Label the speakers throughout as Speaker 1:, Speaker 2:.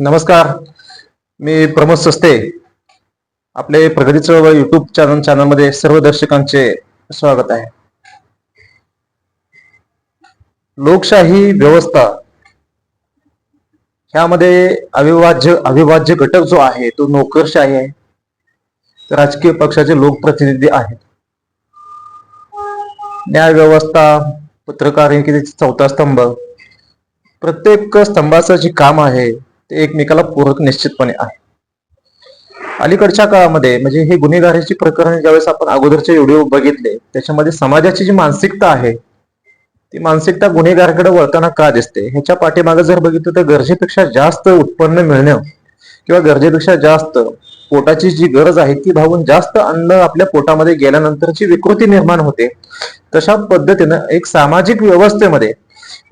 Speaker 1: नमस्कार. मी प्रमोद सस्ते. आपले प्रगतीचं व युट्यूब चॅनल चॅनलमध्ये सर्व दर्शकांचे स्वागत आहे. लोकशाही व्यवस्था. ह्यामध्ये अविभाज्य अविभाज्य घटक जो आहे तो नोकरशाही आहे. राजकीय पक्षाचे लोकप्रतिनिधी आहेत. न्याय व्यवस्था पत्रकारितेचा चौथा स्तंभ. प्रत्येक स्तंभाचं जे काम आहे ते एकमेकाला पूरक निश्चितपणे आहे. अलीकडच्या काळामध्ये म्हणजे हे गुन्हेगारीची प्रकरण ज्यावेळेस आपण अगोदरचे व्हिडिओ बघितले त्याच्यामध्ये समाजाची जी मानसिकता आहे ती मानसिकता गुन्हेगाराकडे वळताना का दिसते? ह्याच्या पाठीमागे जर बघितलं तर गरजेपेक्षा जास्त उत्पन्न मिळणं किंवा गरजेपेक्षा जास्त पोटाची जी गरज आहे ती भावून जास्त अन्न आपल्या पोटामध्ये गेल्यानंतरची विकृती निर्माण होते. तशा पद्धतीनं एक सामाजिक व्यवस्थेमध्ये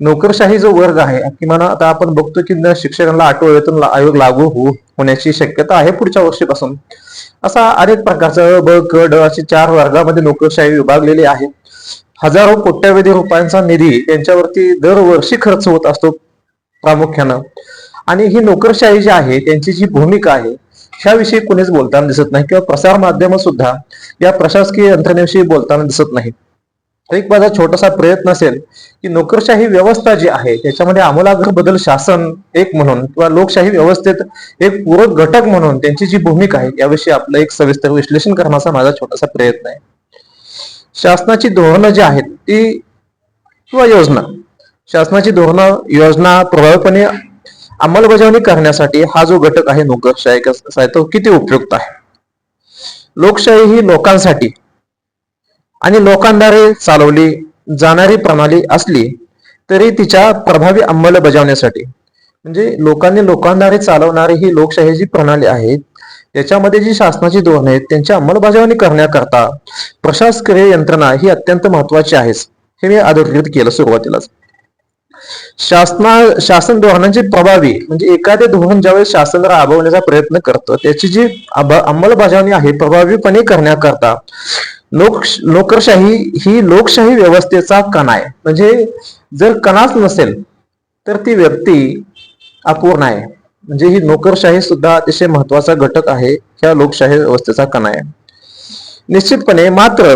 Speaker 1: नोकरशाही जो वर्ग आहे किमान आता आपण बघतो की शिक्षकांना आठवड वेतन आयोग लागू होऊ होण्याची शक्यता आहे पुढच्या वर्षीपासून. असा अनेक प्रकारचा ब क ड असे चार वर्गामध्ये नोकरशाही विभागलेली आहे. हजारो कोट्यावधी रुपयांचा निधी त्यांच्यावरती दरवर्षी खर्च होत असतो प्रामुख्यानं. आणि ही नोकरशाही जी आहे त्यांची जी भूमिका आहे ह्याविषयी कोणीच बोलताना दिसत नाही किंवा प्रसार माध्यम सुद्धा या प्रशासकीय यंत्रणेविषयी बोलताना दिसत नाही एक माझा छोटासा प्रयत्न असेल की नोकरशाही व्यवस्था जी आहे त्याच्यामध्ये आमूलाग्र बदल शासन एक म्हणून किंवा लोकशाही व्यवस्थेत एक पूरक घटक म्हणून त्यांची जी भूमिका आहे याविषयी आपलं एक सविस्तर विश्लेषण करण्याचा माझा छोटासा प्रयत्न आहे. शासनाची धोरणं जी आहेत ती किंवा योजना? शासनाची धोरणं योजना प्रभावीपणे अंमलबजावणी करण्यासाठी हा जो घटक आहे नोकरशाही कसा आहे तो किती उपयुक्त आहे? लोकशाही ही लोकांसाठी आणि लोकांद्वारे चालवली जाणारी प्रणाली असली तरी तिच्या प्रभावी अंमलबजावण्यासाठी म्हणजे लोकांनी लोकांद्वारे चालवणारी ही लोकशाही जी प्रणाली आहे त्याच्यामध्ये जी शासनाची धोरण आहेत त्यांची अंमलबजावणी करण्याकरता प्रशासकीय यंत्रणा ही अत्यंत महत्वाची आहेच हे मी अधोरेखित केलं सुरुवातीलाच. शासना शासन धोरणांची प्रभावी म्हणजे एखादे धोरण ज्यावेळेस शासन राबवण्याचा प्रयत्न करतं त्याची जी अंमलबजावणी आहे प्रभावीपणे करण्याकरता लोक नोकरशाही ही लोकशाही व्यवस्थेचा कणा आहे. म्हणजे जर कणाच नसेल तर ती व्यक्ती अपूर्ण आहे. म्हणजे ही नोकरशाही सुद्धा अतिशय महत्त्वाचा घटक आहे ह्या लोकशाही व्यवस्थेचा कणा आहे. निश्चितपणे मात्र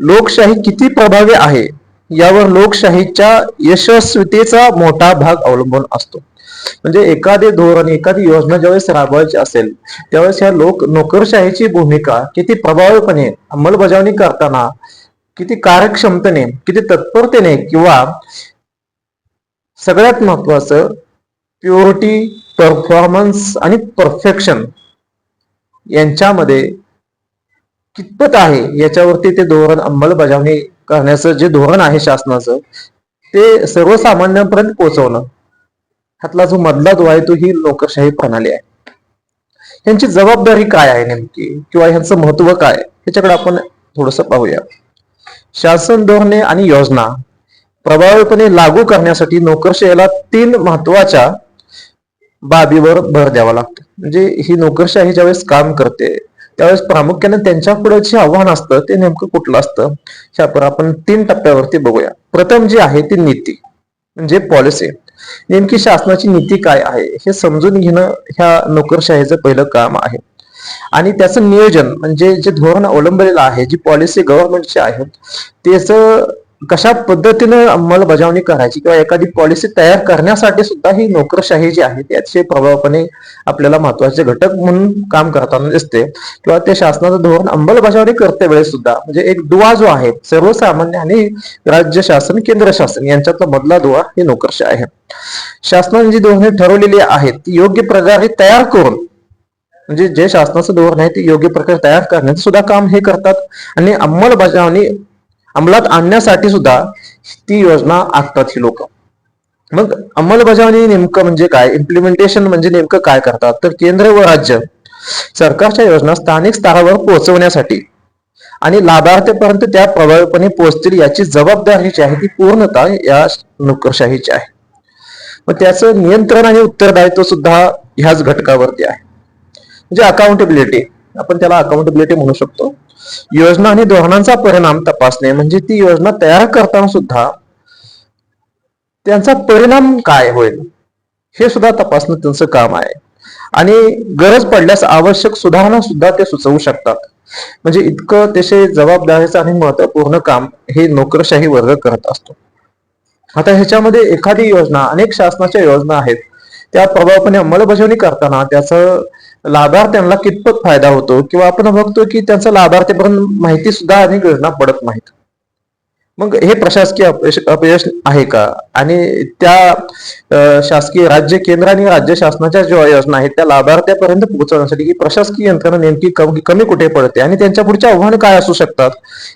Speaker 1: लोकशाही किती प्रभावी आहे यावर लोकशाहीच्या यशस्वीतेचा मोठा भाग अवलंबून असतो. म्हणजे एखादे धोरण एखादी योजना ज्यावेळेस राबवायची असेल त्यावेळेस ह्या लोक नोकरशाहीची भूमिका किती प्रभावीपणे अंमलबजावणी करताना किती कार्यक्षमतेने किती तत्परतेने किंवा सगळ्यात महत्वाचं प्युरिटी परफॉर्मन्स आणि परफेक्शन यांच्यामध्ये कितपत आहे याच्यावरती ते धोरण अंमलबजावणी करण्याचं जे धोरण आहे शासनाचं ते सर्वसामान्यांपर्यंत पोहोचवणं. ह्यातला जो मधला जो आहे तो ही लोकशाही प्रणाली आहे. यांची जबाबदारी काय आहे नेमकी? किंवा यांचं महत्त्व काय ह्याच्याकडे आपण थोडस पाहूया. शासन धोरणे आणि योजना प्रभावीपणे लागू करण्यासाठी नोकरशाहीला तीन महत्त्वाच्या बाबीवर भर द्यावा लागतो. म्हणजे ही नोकरशाही ज्यावेळेस काम करते त्यावेळेस प्रामुख्याने त्यांच्या पुढे जे आव्हान असतं ते नेमकं कुठलं असतं? ह्यावर आपण तीन टप्प्यावरती बघूया. प्रथम जी आहे ती नीती म्हणजे पॉलिसी नेमकी शासनाची नीती काय आहे हे समजून घेणं ह्या नोकरशाहीचं पहिलं काम आहे. आणि त्याचं नियोजन म्हणजे जे धोरण अवलंबलेलं आहे जी पॉलिसी गव्हर्नमेंटची आहे त्याचं कशा पद्धतीनं अंमलबजावणी करायची किंवा एखादी पॉलिसी तयार करण्यासाठी सुद्धा ही नोकरशाही जी आहे ती अतिशय प्रभावपणे आपल्याला महत्त्वाचे घटक म्हणून काम करताना दिसते. किंवा ते शासनाचं धोरण अंमलबजावणी करते वेळेस सुद्धा म्हणजे एक दुवा जो आहे सर्वसामान्य आणि राज्य शासन केंद्र शासन यांच्यातला मधला दुवा ही नोकरशाही आहे. शासनाने जी धोरणे ठरवलेली आहेत ती योग्य प्रकारे तयार करून म्हणजे जे शासनाचं धोरण आहे ते योग्य प्रकारे तयार करण्याचं सुद्धा काम हे करतात. आणि अंमलबजावणी अंमलात आणण्यासाठी सुद्धा ती योजना आखतात ही लोक. मग अंमलबजावणी नेमकं म्हणजे काय? इम्प्लिमेंटेशन म्हणजे नेमकं काय करतात? तर केंद्र व राज्य सरकारच्या योजना स्थानिक स्तरावर पोहोचवण्यासाठी आणि लाभार्थीपर्यंत त्या प्रभावीपणे पोहोचतील याची जबाबदारी जी आहे ती पूर्णता या नोकरशाहीची आहे. मग त्याचं नियंत्रण आणि उत्तरदायित्व सुद्धा ह्याच घटकावरती आहे. म्हणजे अकाउंटेबिलिटी आपण त्याला अकाउंटेबिलिटी म्हणू शकतो. योजना आणि धोरणांचा परिणाम तपासणे म्हणजे ती योजना तयार करताना सुद्धा त्यांचा परिणाम काय होईल हे सुद्धा तपासणं त्यांचं काम आहे. आणि गरज पडल्यास आवश्यक सुधारणा सुद्धा ते सुचवू शकतात. म्हणजे इतकं त्याचे जबाबदारीचं आणि महत्त्वपूर्ण काम हे नोकरशाही वर्ग करत असतो. आता ह्याच्यामध्ये एखादी योजना अनेक शासनाच्या योजना आहेत. त्या प्रभावपणे अंमलबजावणी करताना त्याचं लाभार्थ्यांना कितपत फायदा होतो? किंवा आपण बघतो की त्यांचा लाभार्थीपर्यंत माहिती सुद्धा अनेक योजना पडत नाहीत. मग हे प्रशासकीय अपयश अपयश आहे का? आणि त्या शासकीय राज्य केंद्र आणि राज्य शासनाच्या ज्या योजना आहेत त्या लाभार्थ्यापर्यंत पोहोचवण्यासाठी की प्रशासकीय यंत्रणा नेमकी कमी कमी कुठे पडते? आणि त्यांच्या पुढच्या आव्हानं काय असू शकतात?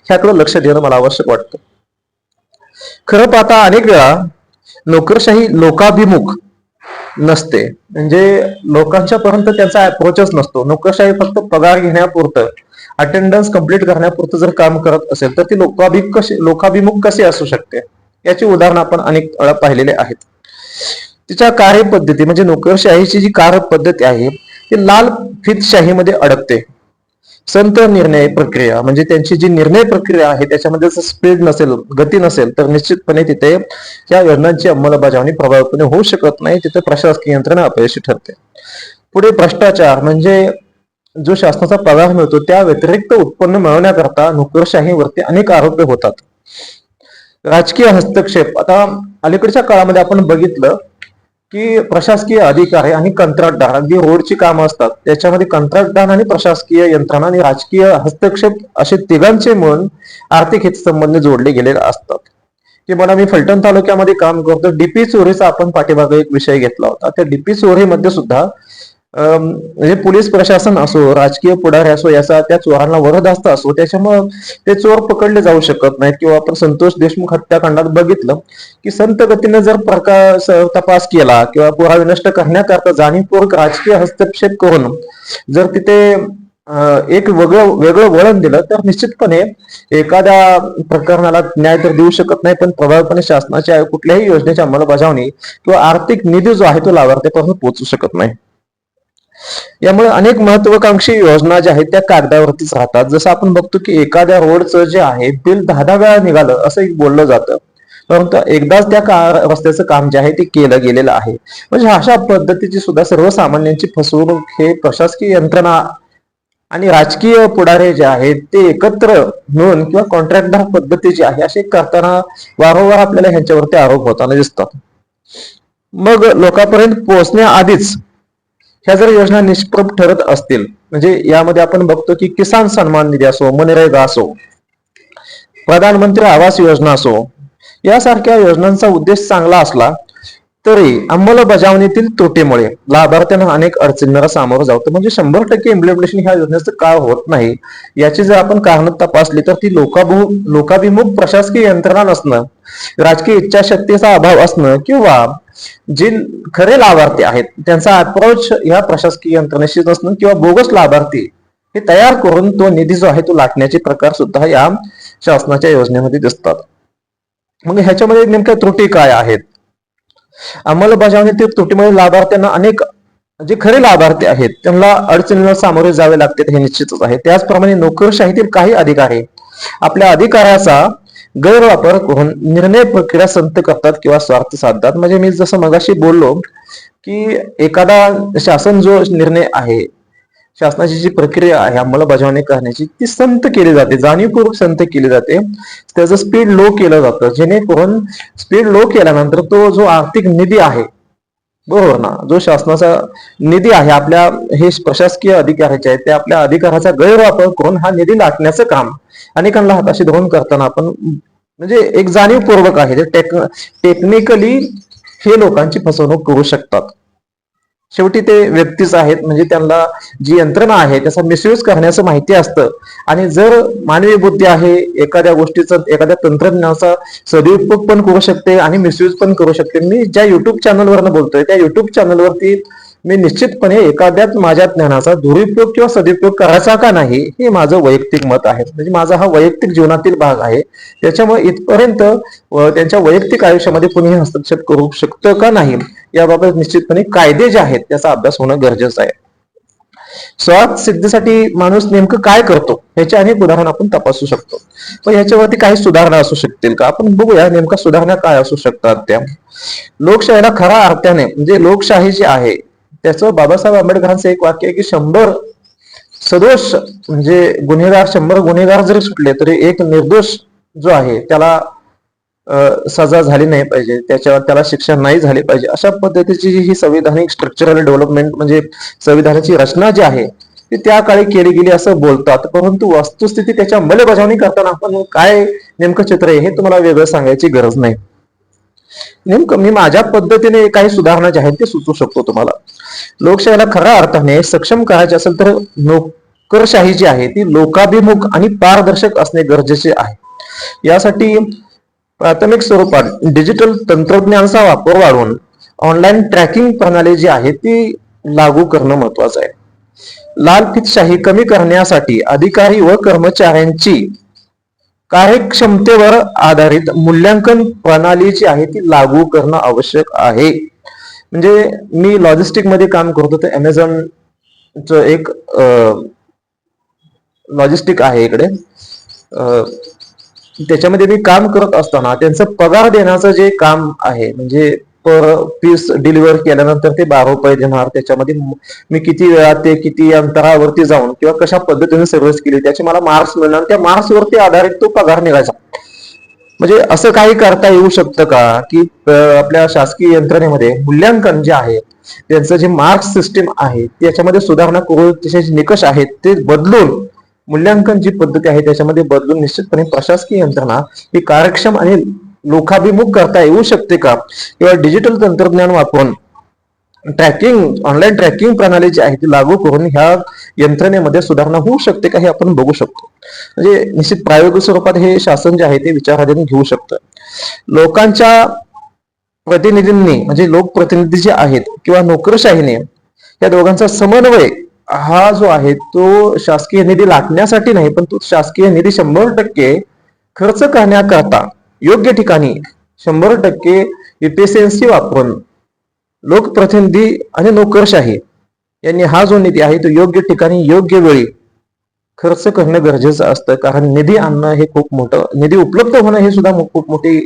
Speaker 1: ह्याकडे लक्ष देणं मला आवश्यक वाटतं. खरं पाहता अनेक वेळा नोकरशाही लोकाभिमुख नसते. म्हणजे लोकांच्या पर्यंत त्यांचा अप्रोचच नसतो. नोकरशाही फक्त पगार घेण्यापुरतं अटेंडन्स कंप्लीट करण्यापुरतं जर काम करत असेल तर ती लोकाभि कशी लोकाभिमुख कशी असू शकते? याची उदाहरणं आपण अनेक वेळा पाहिलेले आहेत. तिच्या कार्यपद्धती म्हणजे नोकरशाहीची जी कार्यपद्धती आहे ती लाल फितशाहीमध्ये अडकते. संत निर्णय प्रक्रिया म्हणजे त्यांची जी निर्णय प्रक्रिया आहे त्याच्यामध्ये जर स्पीड नसेल गती नसेल तर निश्चितपणे तिथे या योजनांची अंमलबजावणी प्रभावीपणे होऊ शकत नाही. तिथे प्रशासकीय यंत्रणा अपयशी ठरते. पुढे भ्रष्टाचार म्हणजे जो शासनाचा पगार मिळतो त्या व्यतिरिक्त उत्पन्न मिळवण्याकरता नोकरशाहीवरती अनेक आरोप होतात. राजकीय हस्तक्षेप आता अलीकडच्या काळामध्ये आपण बघितलं की प्रशासकीय अधिकारी आणि कंत्राटदार अगदी रोडची कामं असतात त्याच्यामध्ये कंत्राटदार आणि प्रशासकीय यंत्रणा आणि राजकीय हस्तक्षेप असे तिघांचे मन आर्थिक हितसंबंध जोडले गेलेले असतात. की मला मी फलटण तालुक्यामध्ये काम करतो डीपी चोरीचा आपण पाठीमागे एक विषय घेतला होता. त्या डीपी चोरीमध्ये सुद्धा म्हणजे पोलीस प्रशासन असो राजकीय पुढारी असो याचा त्या चोरांना वरदास्त असो त्याच्यामुळं ते चोर पकडले जाऊ शकत नाहीत. किंवा आपण संतोष देशमुख हत्याकांडात बघितलं की संत गतीने जर प्रकार तपास केला किंवा पुरावे नष्ट करण्याकरता जाणीवपूर्वक राजकीय हस्तक्षेप करून जर तिथे एक वेगळं वेगळं वळण दिलं तर निश्चितपणे एखाद्या प्रकरणाला न्याय तर देऊ शकत नाही पण प्रभावीपणे शासनाच्या कुठल्याही योजनेची अंमलबजावणी किंवा आर्थिक निधी जो आहे तो लाभार्थ्यापर्यंत पोहोचू शकत नाही. यामुळे अनेक महत्वाकांक्षी योजना ज्या आहेत त्या कागदावरतीच राहतात. जसं आपण बघतो की एखाद्या रोडचं जे आहे बिल दहा दहा वेळा निघालं असं बोललं जातं. परंतु एकदाच त्या का रस्त्याचं काम जे आहे ते केलं गेलेलं आहे. म्हणजे अशा पद्धतीची सुद्धा सर्वसामान्यांची फसवणूक हे प्रशासकीय यंत्रणा आणि राजकीय पुढारे जे आहेत ते एकत्र मिळून किंवा कॉन्ट्रॅक्टदार पद्धती जी आहे असे करताना वारंवार आपल्याला ह्यांच्यावरती आरोप होताना दिसतात. मग लोकांपर्यंत पोहोचण्याआधीच ह्या जर योजना निष्प्रभ ठरत असतील म्हणजे यामध्ये आपण बघतो की किसान सन्मान निधी असो मनरेगा असो प्रधानमंत्री आवास योजना असो यासारख्या योजनांचा उद्देश चांगला असला तरी अंमलबजावणीतील त्रुटीमुळे लाभार्थ्यांना अनेक अडचणींना सामोरं जावतं म्हणजे शंभर टक्के इम्प्लिमेंटेशन ह्या योजनेचं का होत नाही. याची जर आपण कारण तपासली तर ती लोकाभू लोकाभिमुख प्रशासकीय यंत्रणा नसणं राजकीय इच्छाशक्तीचा अभाव असणं किंवा जे खरे लाभार्थी आहेत त्यांचा अप्रोच या प्रशासकीय यंत्रणेशी नसणं किंवा बोगस लाभार्थी हे तयार करून तो निधी जो आहे तो लाटण्याचे प्रकार सुद्धा या शासनाच्या योजनेमध्ये दिसतात. मग ह्याच्यामध्ये नेमक्या त्रुटी काय आहेत? अंमलबजावणीतील तुटीमुळे लाभार्थ्यांना अनेक जे खरे लाभार्थी आहेत त्यांना अडचणींना सामोरे जावे लागते हे निश्चितच आहे. त्याचप्रमाणे नोकरशाहीतील काही अधिकारी आपल्या अधिकाराचा गैरवापर करून निर्णय प्रक्रिया संत करतात किंवा स्वार्थ साधतात. म्हणजे मी जसं मगाशी बोललो की एखादा शासन जो निर्णय आहे शासनाची जी प्रक्रिया आहे अंमलबजावणी करण्याची ती संत केली जाते. जाणीवपूर्वक संत केली जाते. त्याचं स्पीड लो केलं जातं. जेणेकरून स्पीड लो केल्यानंतर तो जो आर्थिक निधी आहे बरोबर ना? जो शासनाचा निधी आहे आपल्या हे प्रशासकीय अधिकाऱ्याचे आहेत ते आपल्या अधिकाराचा गैरवापर करून हा निधी लाटण्याचं काम अनेकांना हाताशी धरून करताना आपण म्हणजे एक जाणीवपूर्वक आहे. टेक्निकली हे लोकांची फसवणूक करू शकतात. शेवटी ते व्यक्तीच आहेत. म्हणजे त्यांना जी यंत्रणा आहे त्याचा मिसयूज करण्याचं माहिती असतं. आणि जर मानवी बुद्धी आहे एखाद्या गोष्टीचा एखाद्या तंत्रज्ञानाचा सदुपयोग पण करू शकते आणि मिसयूज पण करू शकते. मी ज्या युट्यूब चॅनलवरनं बोलतोय त्या युट्यूब चॅनलवरती मी निश्चितपणे एखाद्यात माझ्या ज्ञानाचा दुरुपयोग किंवा सदुपयोग करायचा का नाही हे माझं वैयक्तिक मत आहे. म्हणजे माझा हा वैयक्तिक जीवनातील भाग आहे. त्याच्यामुळे इथपर्यंत त्यांच्या वैयक्तिक आयुष्यामध्ये कुणीही हस्तक्षेप करू शकतं का नाही? याबाबत निश्चितपणे कायदे जे आहेत त्याचा अभ्यास होणं गरजेचं आहे. स्वार्थ सिद्धीसाठी माणूस नेमकं काय करतो ह्याचे अनेक उदाहरण आपण तपासू शकतो. पण ह्याच्यावरती काही सुधारणा असू शकतील का? आपण बघूया नेमका सुधारणा काय असू शकतात त्या. लोकशाहीला खऱ्या अर्थाने म्हणजे लोकशाही जी आहे त्याचं बाबासाहेब आंबेडकरांचं एक वाक्य आहे की शंभर सदोष म्हणजे गुन्हेगार शंभर गुन्हेगार जरी सुटले तरी एक निर्दोष जो आहे त्याला सजा झाली नाही पाहिजे. त्याच्यावर त्याला शिक्षा नाही झाली पाहिजे. अशा पद्धतीची जी ही संविधानिक स्ट्रक्चरल डेव्हलपमेंट म्हणजे संविधानाची रचना जी आहे ती त्या काळी केली गेली असं बोलतात. परंतु वस्तुस्थिती त्याच्या अंमलबजावणी करताना आपण काय नेमकं चित्र आहे हे तुम्हाला वेगळं सांगायची गरज नाही. नेमकं मी माझ्या पद्धतीने काही सुधारणा ज्या आहेत ते सुचवू शकतो तुम्हाला. लोकशाहीला खऱ्या अर्थाने सक्षम करायचे असेल तर नोकरशाही जी आहे ती लोकाभिमुख आणि पारदर्शक असणे गरजेचे आहे. यासाठी प्राथमिक स्वरूपात डिजिटल तंत्रज्ञानाचा वापर वाढवून ऑनलाईन ट्रॅकिंग प्रणाली जी आहे ती लागू करणं महत्वाचं आहे. लालफितशाही कमी करण्यासाठी अधिकारी व कर्मचाऱ्यांची कार्यक्षमतेवर आधारित मूल्यांकन प्रणाली जी आहे ती लागू करणं आवश्यक आहे. म्हणजे मी लॉजिस्टिकमध्ये काम करतो तर अमेझॉन च एक लॉजिस्टिक आहे इकडे. त्याच्यामध्ये मी काम करत असताना त्यांचं पगार देण्याचं जे काम आहे म्हणजे पर पीस डिलिव्हर केल्यानंतर ते बारा रुपये देणार त्याच्यामध्ये मी किती वेळा ते किती अंतरावरती जाऊन किंवा कशा पद्धतीने सर्व्हिस केली त्याचे मला मार्क्स मिळणार. त्या मार्क्सवरती आधारित तो पगार निघायचा. म्हणजे असं काही करता येऊ शकतं का? की आपल्या शासकीय यंत्रणेमध्ये मूल्यांकन जे आहे त्यांचं जे मार्क्स सिस्टीम आहे त्याच्यामध्ये सुधारणा करून त्याचे निकष आहेत ते बदलून मूल्यांकन जी पद्धती आहे त्याच्यामध्ये बदलून निश्चितपणे प्रशासकीय यंत्रणा ही कार्यक्षम आणि लोकाभिमुख करता येऊ शकते का? किंवा डिजिटल तंत्रज्ञान वापरून ट्रॅकिंग ऑनलाईन ट्रॅकिंग प्रणाली जी आहे ती लागू करून ह्या यंत्रणेमध्ये सुधारणा होऊ शकते का हे आपण बघू शकतो. म्हणजे निश्चित प्रायोगिक स्वरूपात हे शासन जे आहे ते विचाराधीन घेऊ शकतं. लोकांच्या प्रतिनिधींनी म्हणजे लोकप्रतिनिधी जे आहेत किंवा नोकरशाहीने या दोघांचा समन्वय हा जो आहे तो शासकीय निधी लाटण्यासाठी नाही पण तो शासकीय निधी शंभर टक्के खर्च करण्याकरता योग्य ठिकाणी शंभर टक्के इफिशियन्सी वापरून लोकप्रतिनिधी आणि नोकरशाही यांनी हा जो निधी आहे तो योग्य ठिकाणी योग्य वेळी खर्च करणं गरजेचं असतं. कारण निधी आणणं हे खूप मोठं निधी उपलब्ध होणं हे सुद्धा खूप मोठी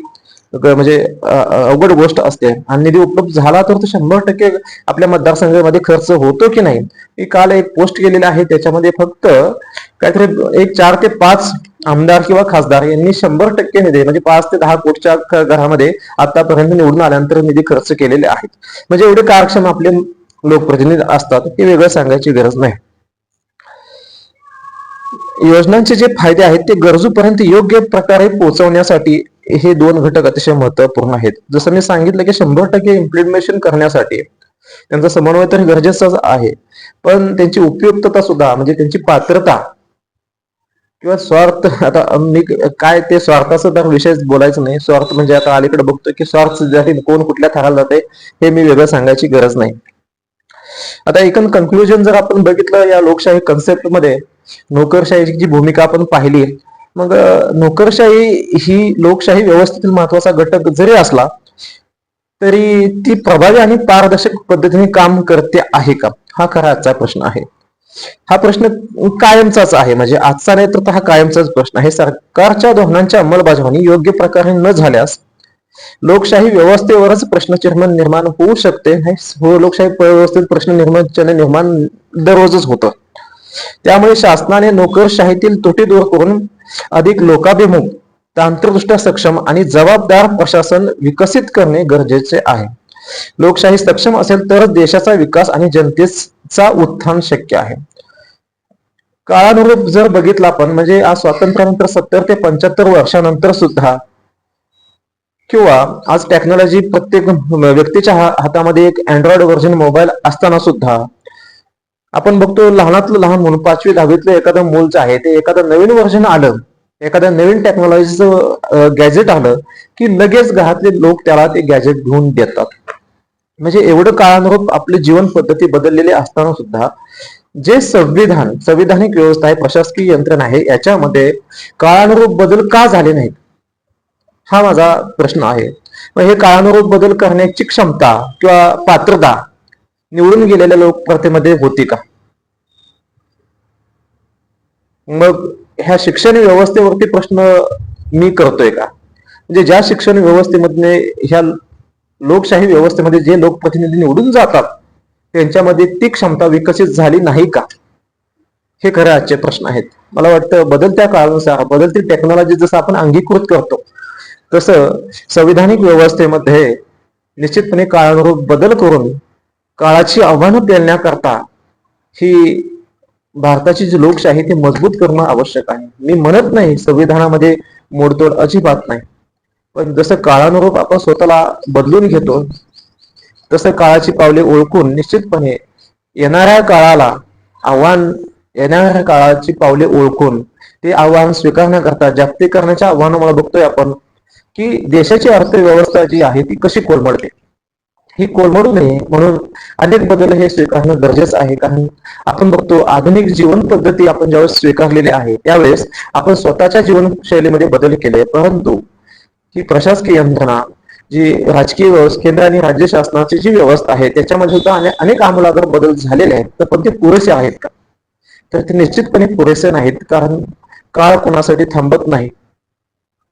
Speaker 1: म्हणजे अवघड गोष्ट असते. आणि निधी उपलब्ध झाला तर तो शंभर टक्के आपल्या मतदारसंघामध्ये खर्च होतो की नाही? मी काल एक पोस्ट केलेली आहे. त्याच्यामध्ये फक्त काहीतरी एक चार ते पाच आमदार किंवा खासदार यांनी शंभर टक्के निधी म्हणजे पाच ते दहा कोटीच्या घरामध्ये आतापर्यंत निवडून आल्यानंतर निधी खर्च केलेले आहेत. म्हणजे एवढे कार्यक्षम आपले लोकप्रतिनिधी असतात हे वेगळं सांगायची गरज नाही. योजनांचे जे फायदे आहेत ते गरजूपर्यंत योग्य प्रकारे पोहोचवण्यासाठी हे दोन घटक अतिशय महत्त्वपूर्ण आहेत. जसं मी सांगितलं की शंभर टक्के इम्प्लिमेंटेशन करण्यासाठी त्यांचा समन्वय तर गरजेचाच आहे. पण त्यांची उपयुक्तता सुद्धा म्हणजे त्यांची पात्रता किंवा स्वार्थ आता मी काय ते स्वार्थाचं तर विषय बोलायचं नाही. स्वार्थ म्हणजे आता अलीकडे बघतोय की स्वार्थ कोण कुठल्या थराला जाते हे मी वेगळं सांगायची गरज नाही. आता एकूण कन्क्लुजन जर आपण बघितलं या लोकशाही कन्सेप्टमध्ये नोकरशाहीची जी भूमिका आपण पाहिली मग नोकरशाही ही लोकशाही व्यवस्थेतील महत्त्वाचा घटक जरी असला तरी ती प्रभावी आणि पारदर्शक पद्धतीने काम करते आहे का? हा खरा आजचा प्रश्न आहे. हा प्रश्न कायमचाच आहे. म्हणजे आजचा नाही तर हा कायमचाच प्रश्न आहे. सरकारच्या धोरणांच्या अंमलबजावणी योग्य प्रकारे न झाल्यास लोकशाही व्यवस्थेवरच प्रश्नचिन्ह निर्माण होऊ शकते. हो लोकशाही व्यवस्थेत प्रश्न निर्माण चिन्ह निर्माण दररोजच होतं. त्यामुळे शासनाने नोकरशाहीतील त्रुटी दूर करून अधिक लोकाभिमुख तांत्रिकदृष्ट्या सक्षम आणि जबाबदार प्रशासन विकसित करणे गरजेचे आहे. लोकशाही सक्षम असेल तरच देशाचा विकास आणि जनतेचा उत्थान शक्य आहे. काळानुरूप जर बघितला आपण म्हणजे आज स्वातंत्र्यानंतर सत्तर ते पंच्याहत्तर वर्षानंतर सुद्धा किंवा आज टेक्नॉलॉजी प्रत्येक व्यक्तीच्या हा- हातामध्ये एक अँड्रॉइड व्हर्जन मोबाईल असताना सुद्धा आपण बघतो लहानातलं लहान म्हणून पाचवी दहावीतलं एखादं मूल जे आहे ते एखादं नवीन व्हर्जन आलं एखाद्या नवीन टेक्नॉलॉजीचं गॅजेट आलं की लगेच घरातले लोक त्याला ते गॅजेट घेऊन देतात. म्हणजे एवढं काळानुरूप आपली जीवन पद्धती बदललेली असताना सुद्धा जे संविधान संविधानिक व्यवस्था आहे प्रशासकीय यंत्रणा आहे याच्यामध्ये काळानुरूप बदल का झाले नाहीत? हा माझा प्रश्न आहे. मग हे काळानुरूप बदल करण्याची क्षमता किंवा पात्रता निवडून गेलेल्या लोकप्रथेमध्ये होती का? मग ह्या शिक्षण व्यवस्थेवरती प्रश्न मी करतोय का? म्हणजे ज्या शिक्षण व्यवस्थेमध्ये ह्या लोकशाही व्यवस्थेमध्ये जे लोकप्रतिनिधी निवडून जातात त्यांच्यामध्ये ती क्षमता विकसित झाली नाही का? हे खरे आजचे प्रश्न आहेत. मला वाटतं बदलत्या काळानुसार बदलती टेक्नॉलॉजी जसं आपण अंगीकृत करतो तसं संविधानिक व्यवस्थेमध्ये निश्चितपणे काळानुरूप बदल करून काळाची आव्हानं पेलण्याकरता ही भारताची जी लोकशाही ती मजबूत करणं आवश्यक आहे. मी म्हणत नाही संविधानामध्ये मोडतोड अजिबात नाही. पण जसं काळानुरूप आपण स्वतःला बदलून घेतो तसं काळाची पावले ओळखून निश्चितपणे येणाऱ्या काळाला आव्हान येणाऱ्या काळाची पावले ओळखून ते आव्हान स्वीकारण्याकरता जागतिकीकरणाच्या आव्हानामुळे बघतोय आपण. की देशाची अर्थव्यवस्था जी आहे ती कशी कोलमडते? ही कोलमडू नये म्हणून अनेक बदल हे स्वीकारणं गरजेचं आहे. कारण आपण बघतो आधुनिक जीवन पद्धती आपण ज्यावेळेस स्वीकारलेली आहे त्यावेळेस आपण स्वतःच्या जीवनशैलीमध्ये बदल केले. परंतु ही प्रशासकीय यंत्रणा जी राजकीय व्यवस्था केंद्र आणि राज्य शासनाची जी व्यवस्था आहे त्याच्यामध्ये सुद्धा अनेक आमूलाग्र बदल झालेले आहेत. तर पण ते पुरेसे आहेत का? तर ते निश्चितपणे पुरेसे नाहीत. कारण काळ कोणासाठी थांबत नाही.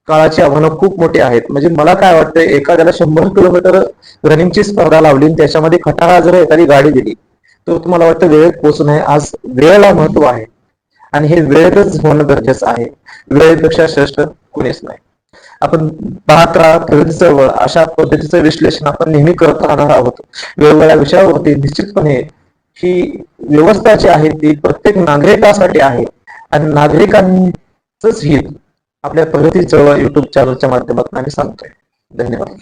Speaker 1: काळाची आव्हानं खूप मोठी आहेत. म्हणजे मला काय वाटतं एखाद्याला शंभर किलोमीटर रनिंगची स्पर्धा लावली आणि त्याच्यामध्ये खटाळा जर एखादी गाडी दिली तर तुम्हाला वाटतं वेळेत पोहोचणं नये. आज वेळेला महत्त्व आहे. आणि हे वेळेतच होणं गरजेचं आहे. वेळेपेक्षा श्रेष्ठ कोणीच नाही. आपण पाहत राहा प्रगती चळवळ अशा पद्धतीचं विश्लेषण आपण नेहमी करत राहणार आहोत. वेगवेगळ्या विषयावरती निश्चितपणे ही व्यवस्था जी आहे ती प्रत्येक नागरिकासाठी आहे. आणि नागरिकांचंच हित आपल्या प्रगती चळवळ युट्यूब चॅनलच्या माध्यमातून आम्ही सांगतोय. धन्यवाद.